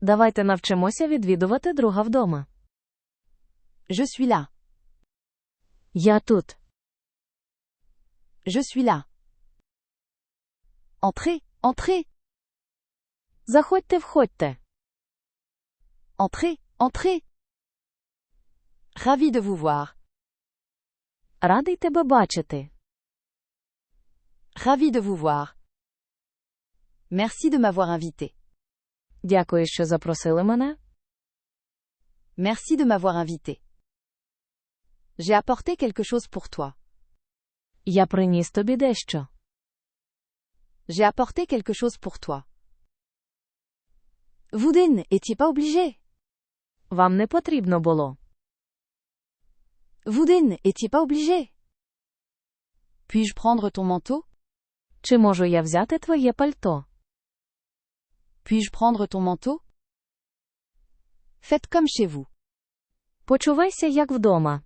Давайте навчимося відвідувати друга вдома. Je suis là. Я тут. Je suis là. Entrez, entrez, Заходьте, входьте. entrez, entrez. Ravi de vous voir. Радий тебе бачити. Ravi de vous voir. Merci de m'avoir invité. Дякую, що запросили мене. Merci de m'avoir invité. J'ai apporté quelque chose pour toi. Я приніс тобі дещо. J'ai apporté quelque chose pour toi. Vous n'étiez pas obligé. Вам не потрібно було. Vous n'étiez pas obligé. Puis-je prendre ton manteau Чи можу я взяти твоє пальто? Puis-je prendre ton manteau Faites comme chez vous. Почувайся як вдома.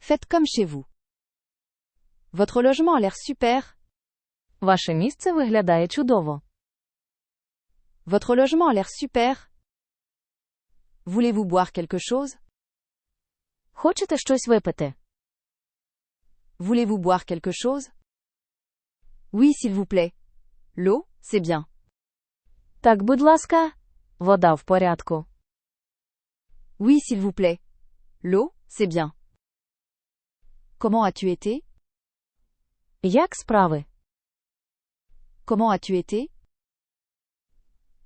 Faites comme chez vous. Votre logement a l'air super. Ваше місце виглядає чудово. Votre logement a l'air super. Voulez-vous boire quelque chose Хочете щось випити? Voulez-vous boire quelque chose Oui, s'il vous plaît. L'eau, c'est bien. Так, будь ласка. Вода в порядку. Oui, s'il vous plaît. L'eau, c'est bien. Comment as-tu été Як справи? Comment as-tu été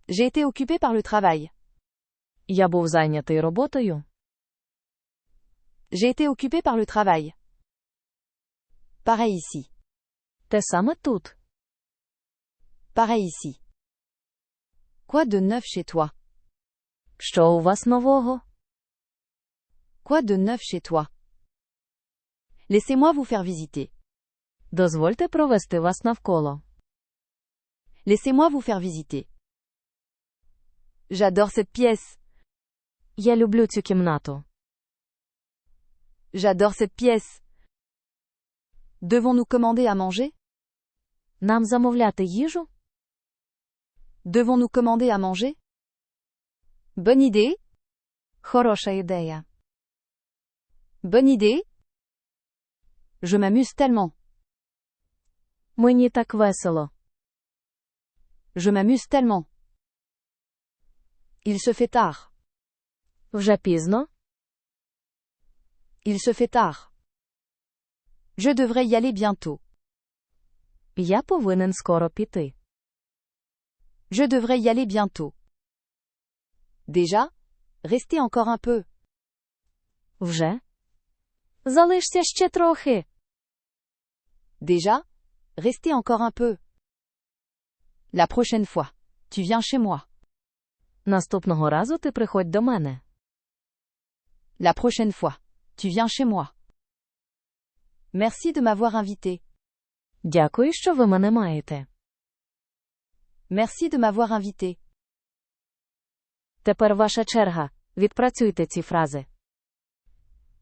J'ai été occupé par le travail. Я був зайнятий роботою. J'ai été occupé par le travail. Pareil ici. Те саме тут. Pareil ici. Quoi de neuf chez toi Що у вас нового? Quoi de neuf chez toi Laissez-moi vous faire visiter. Дозвольте провести вас навколо. Laissez-moi vous faire visiter. J'adore cette pièce. Я люблю цю кімнату. J'adore cette pièce. Devons-nous commander à manger Нам замовляти їжу? Devons-nous commander à manger Bonne idée. Хороша ідея. Bonne idée. Je m'amuse tellement. Мені так весело. Je m'amuse tellement. Il se fait tard. Вже пізно? Il se fait tard. Je devrais y aller bientôt. Я повинен скоро піти. Je devrais y aller bientôt. Déjà Restez encore un peu. Вже? Залишся ще трохи. Déjà Restez encore un peu. La prochaine fois. Tu viens chez moi. Наступного разу ти приходь до мене. La prochaine fois. Tu viens chez moi. Merci de m'avoir invité. Дякую, що ви мене маєте. Merci de m'avoir invité. Тепер ваша черга. Відпрацюйте ці фрази.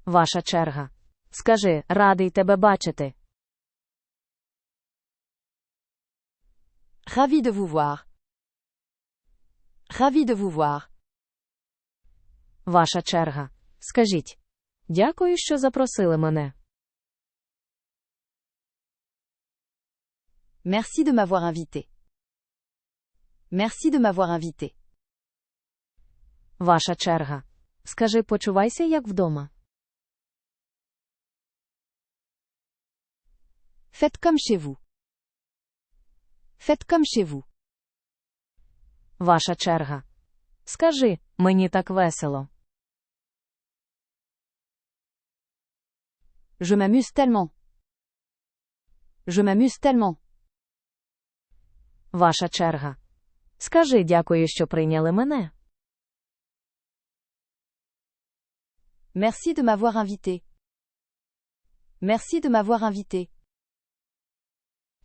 Ваша черга. Скажи, радий тебе бачити. Ravi de vous voir. Ravi de vous voir. Ваша черга. Скажіть. Дякую, що запросили мене. Merci de m'avoir invité. Merci de m'avoir invité. Ваша черга. Скажи, почувайся як вдома. Faites comme chez vous. Faites comme chez vous. Ваша черга. Скажи, мені так весело. Je m'amuse tellement. Je m'amuse tellement. Ваша черга. Скажи, дякую, що прийняли мене. Merci de m'avoir invité. Merci de m'avoir invité.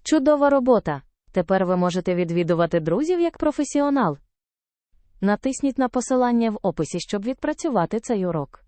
Чудова робота. Тепер ви можете відвідувати друзів як професіонал. Натисніть на посилання в описі, щоб відпрацювати цей урок.